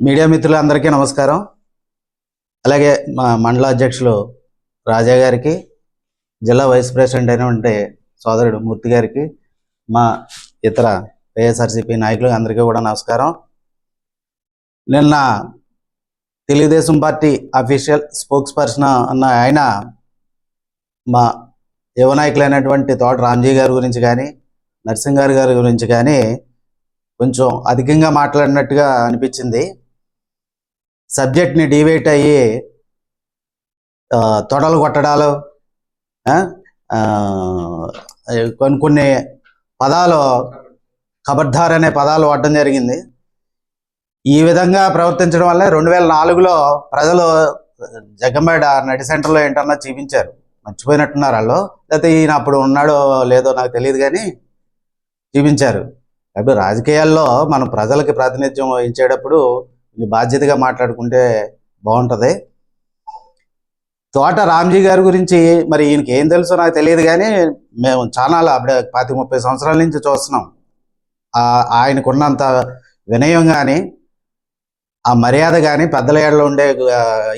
Media మిత్రులందరికీ నమస్కారం. అలాగే మా మండల అధ్యక్షులు రాజా గారికి జిల్లా వైస్ ప్రెసిడెంట్ అయినటువంటి సోదరుడు మూర్తి గారికి మా ఇతర వైఎస్ఆర్సీపీ నాయకులు అందరికీ కూడా నమస్కారం. నిన్న Telugu Desam party official spokesperson అన్న ఆయన మా యువ నాయకులైనటువంటి తోట రామ్జీ గారి గురించి కానీ నరసింహారు గారి గురించి కానీ కొంచెం అధికంగా మాట్లాడినట్టుగా అనిపించింది. సబ్జెక్ట్ని డివైట్ అయ్యి తొడలు కొట్టడాలు కొన్ని కొన్ని పదాలు ఖబర్దార్ అనే పదాలు వాడడం జరిగింది. ఈ విధంగా ప్రవర్తించడం వల్ల రెండు వేల నాలుగులో ప్రజలు జగ్గంబేడ నడి సెంటర్లో ఏంటన్నా చూపించారు. మర్చిపోయినట్టున్నారు వాళ్ళు. లేకపోతే ఈయన అప్పుడు ఉన్నాడో లేదో నాకు తెలియదు కానీ చూపించారు. కాబట్టి రాజకీయాల్లో మనం ప్రజలకి ప్రాతినిధ్యం వహించేటప్పుడు బాధ్యతగా మాట్లాడుకుంటే బాగుంటుంది. తోట రామ్జీ గారి గురించి మరి ఈయనకి ఏం తెలుసో నాకు తెలియదు కానీ మేము ఛానల్ అప్పుడే పాతి ముప్పై సంవత్సరాల నుంచి చూస్తున్నాం. ఆయనకున్నంత వినయం కానీ ఆ మర్యాద కానీ పెద్దల ఏడలో ఉండే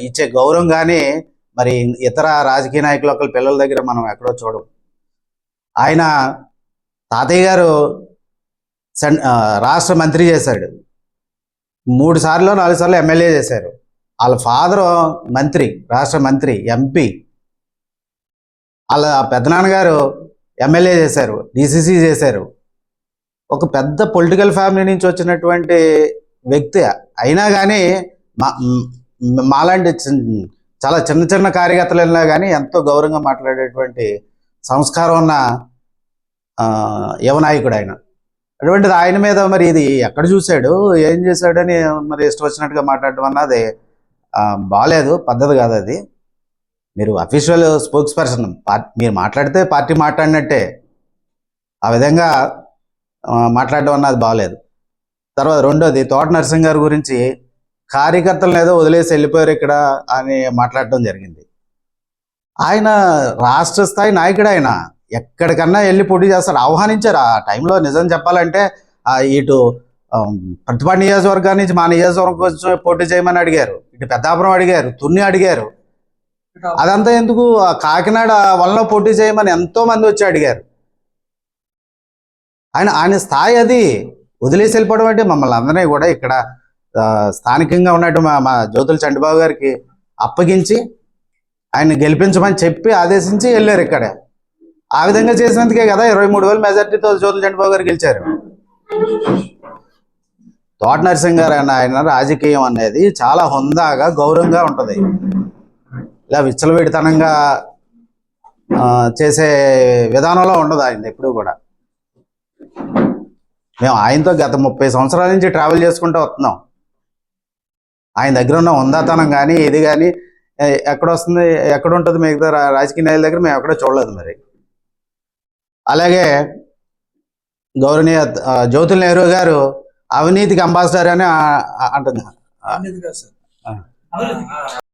ఇచ్చే గౌరవం కానీ మరి ఇతర రాజకీయ నాయకుల ఒకళ్ళ పిల్లల దగ్గర మనం ఎక్కడో చూడం. ఆయన తాతయ్య గారు రాష్ట్ర మంత్రి చేశాడు. మూడు సార్లు నాలుగు సార్లు ఎమ్మెల్యే చేశారు. వాళ్ళ ఫాదరు మంత్రి రాష్ట్ర మంత్రి ఎంపీ. వాళ్ళ పెద్దనాన్నగారు ఎమ్మెల్యే చేశారు డిసిసి చేశారు. ఒక పెద్ద పొలిటికల్ ఫ్యామిలీ నుంచి వచ్చినటువంటి వ్యక్తి అయినా కానీ మా మాలాంటి చిన్- చాలా చిన్న చిన్న కార్యకర్తలైనా కానీ ఎంతో గౌరవంగా మాట్లాడేటువంటి సంస్కారం ఉన్న యువనాయకుడు ఆయన. అటువంటిది ఆయన మీద మరి ఇది ఎక్కడ చూశాడు? ఏం చేశాడని మరి ఇష్టం వచ్చినట్టుగా మాట్లాడటం అన్నది బాగాలేదు పద్ధతి కాదు అది. మీరు అఫీషియల్ స్పోక్స్ పర్సన్ మీరు మాట్లాడితే పార్టీ మాట్లాడినట్టే. ఆ విధంగా మాట్లాడడం అన్నది బాగాలేదు తర్వాత రెండోది తోట నరసింహ గారి గురించి కార్యకర్తలను ఏదో వదిలేసి వెళ్ళిపోయారు ఇక్కడ అని మాట్లాడడం జరిగింది. ఆయన రాష్ట్ర స్థాయి నాయకుడు ఆయన. ఎక్కడికన్నా వెళ్ళి పోటీ చేస్తారు ఆహ్వానించారు. ఆ టైంలో నిజం చెప్పాలంటే ఇటు ప్రతిభా నియోజకవర్గం నుంచి మా నియోజకవర్గం వచ్చి పోటీ చేయమని అడిగారు. ఇటు పెద్దాపురం అడిగారు. తున్ని అడిగారు. అదంతా ఎందుకు? ఆ కాకినాడ వలన పోటీ చేయమని ఎంతో మంది వచ్చి అడిగారు. ఆయన ఆయన స్థాయి అది. వదిలేసి వెళ్ళిపోవడం అంటే మమ్మల్ని అందరినీ కూడా ఇక్కడ స్థానికంగా ఉన్నట్టు మా మా జ్యోతుల చండబాబు గారికి అప్పగించి ఆయన గెలిపించమని చెప్పి ఆదేశించి వెళ్ళారు ఇక్కడ. ఆ విధంగా చేసినందుకే కదా ఇరవై మూడు వేల మెజార్టీతో జ్యోతుల చంద్రబాబు గారు గెలిచారు. తోట నరసింహ గారు అన్న ఆయన రాజకీయం అనేది చాలా హుందాగా గౌరవంగా ఉంటుంది. ఇలా విచ్చలవిడితనంగా చేసే విధానంలో ఉండదు ఆయన ఎప్పుడు కూడా. మేము ఆయనతో గత ముప్పై సంవత్సరాల నుంచి ట్రావెల్ చేసుకుంటూ వస్తున్నాం. ఆయన దగ్గర ఉన్న ఉందాతనం కానీ ఇది కానీ ఎక్కడ వస్తుంది ఎక్కడ ఉంటుంది మిగతా రా- రాజకీయ నాయకుల దగ్గర మేము ఎక్కడో చూడలేదు మరి. అలాగే గౌరవనీయ జ్యోతుల్ నెహ్రూ గారు అవినీతికి అంబాసిడర్ అని ఆ-